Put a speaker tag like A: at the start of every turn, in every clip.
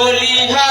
A: বলিহা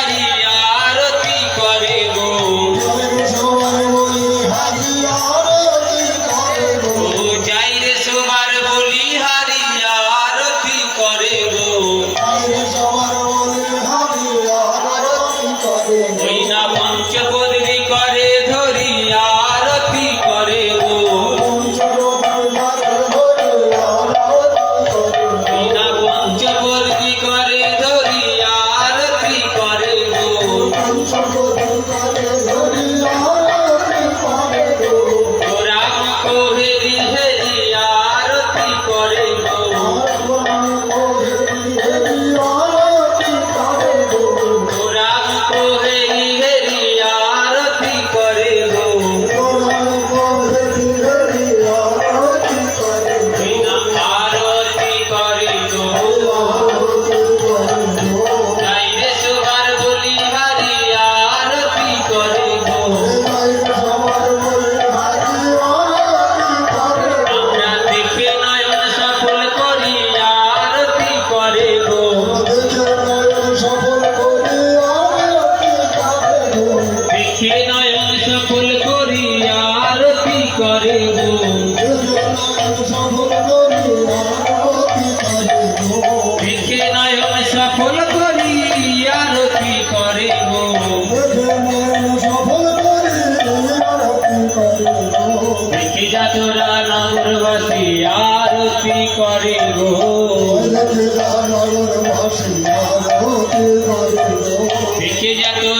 A: que já tô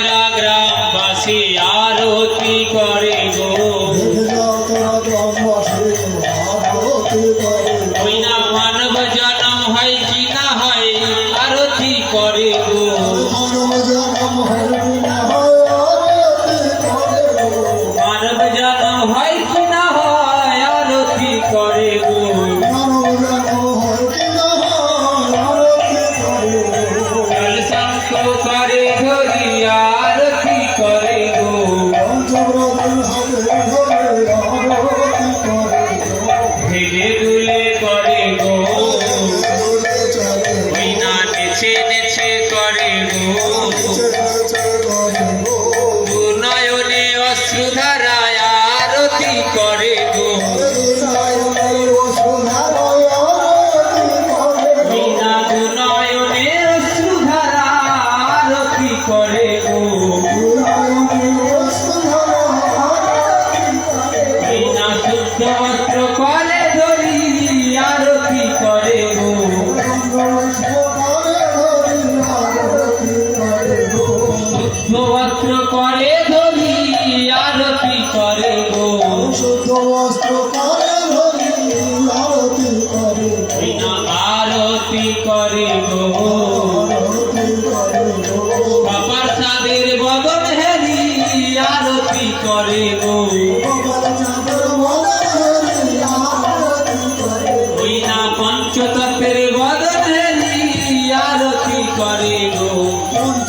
A: Senhor.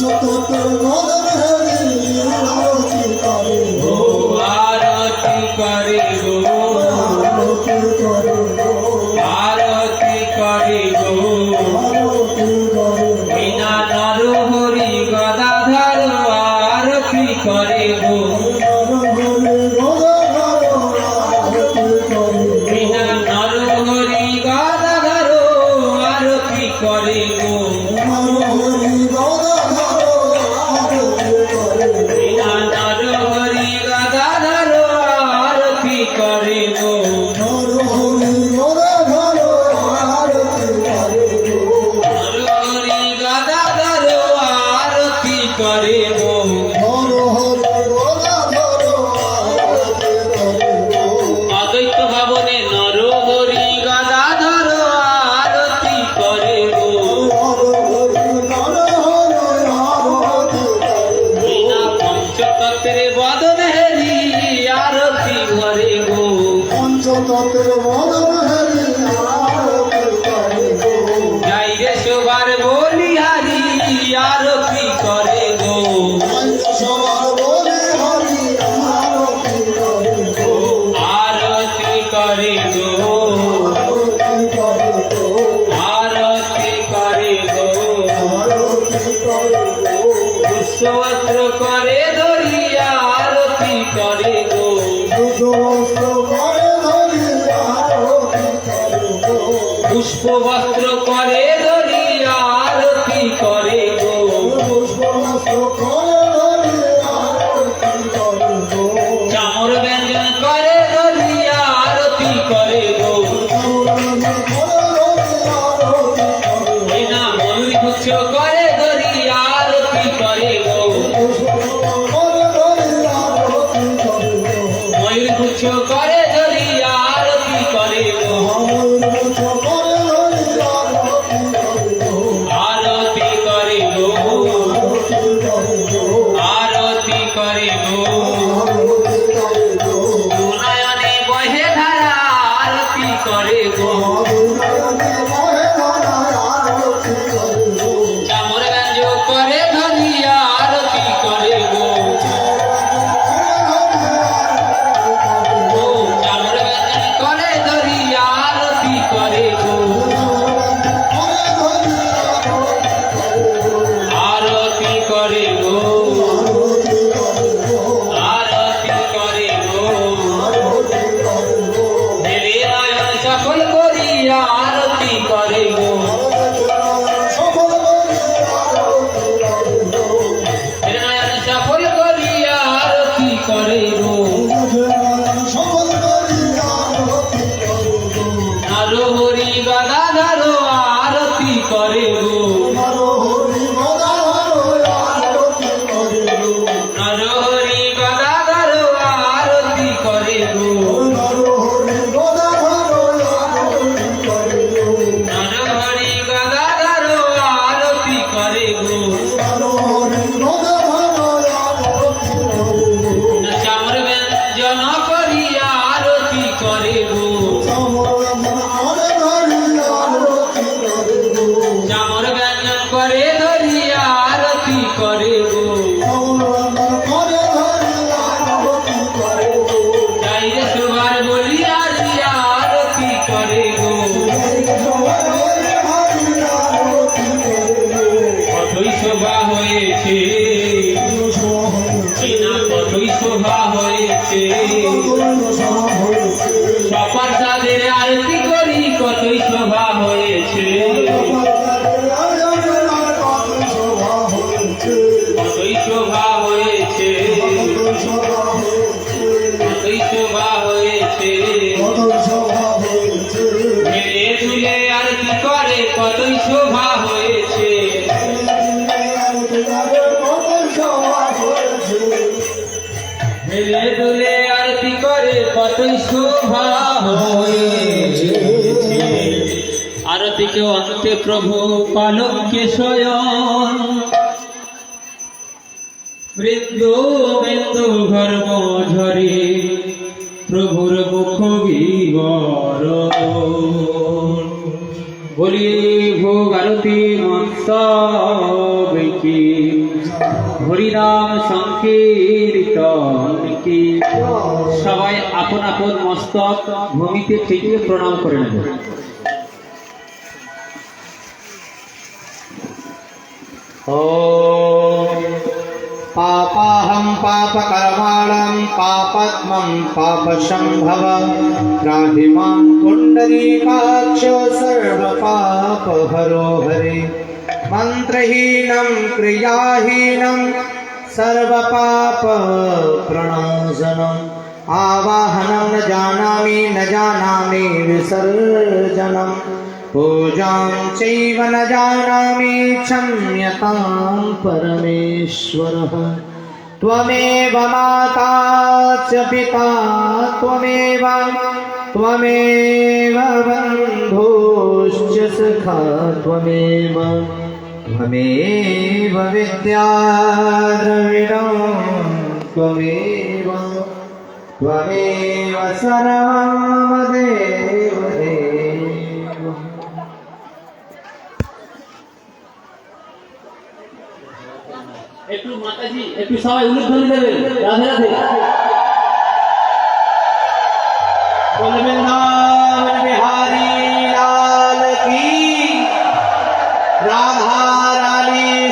A: ও পুষ্পবস্ত্র করে ধরিয়া আরতি করে গো।
B: দুধবস্ত্র করে ধরি আরতি করে গো।
A: পুষ্পবস্ত্র করে ময়ূর গুচ্ছ করে শোভা হয়েছে। কতই শোভা হয়েছে। অন্তে প্রভু পালকে শয়ন। বৃদ্ধ বিন্দু ধর্ম ঝরে, প্রভুর মুখ বিবর বলিয়ে ভোগ আরতি মৎসব কি? হরিনাম সংকীর্তন কি? সবাই আপন আপন মস্তক ভূমিতে ঠেকিয়ে প্রণাম করে নেবে।
C: ॐ पापाहं पापकर्माणं पापत्मं पापशम्भव त्राहि माँ पुण्डरीकाक्ष सर्वपापहरो हरे मन्त्रहीनं, क्रियाहीनं सर्वपापप्रणाशनम् आवाहनं न जानामि न जानामि विसर्जनम्। पूजां चैव न जानामि क्षम्यतां परमेश्वरः। त्वमेव माता च पिता, त्वमेव त्वमेव बन्धुश्च सखा, त्वमेव त्वमेव विद्या त्वमेव त्वमेव सर्वं मम
A: একটু সবাই উলুধ্বনি দেবেন। রাধে রাধে।
D: বলবেন ধাম
B: বিহারী লাল
D: কি? Radha Rani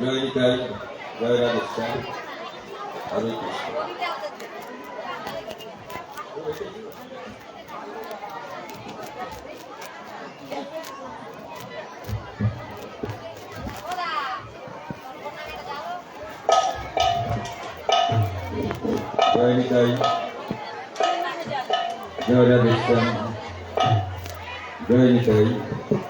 D: During time, where I was standing, Hare Krishna. Very good. Very good. Very good.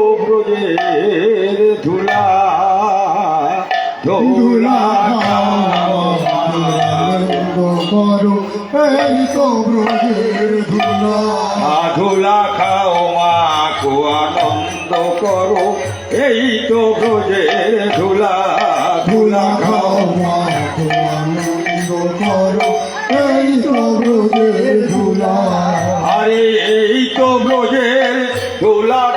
D: পায়ের এই তো ব্রজের ধুলা ধুলা খাও
B: এই ধুলা।
D: আরে এই তো ব্রজের ধুলা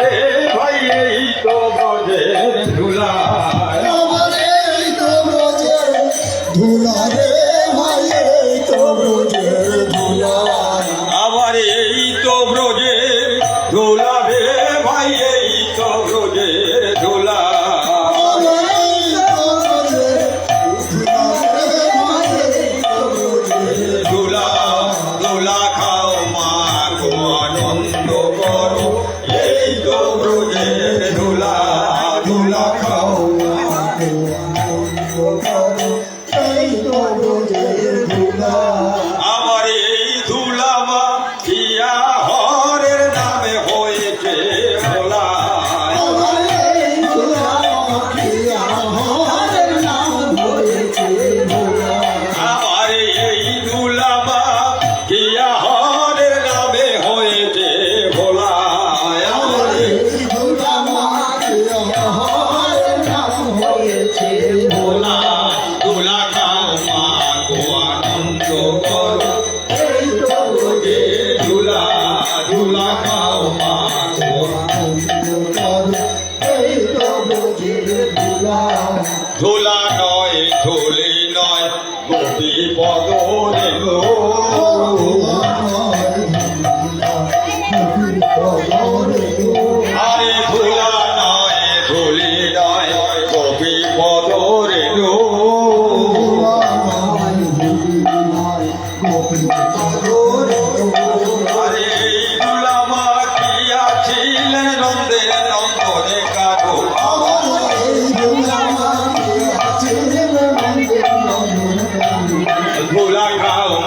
D: বিপদ Kulakao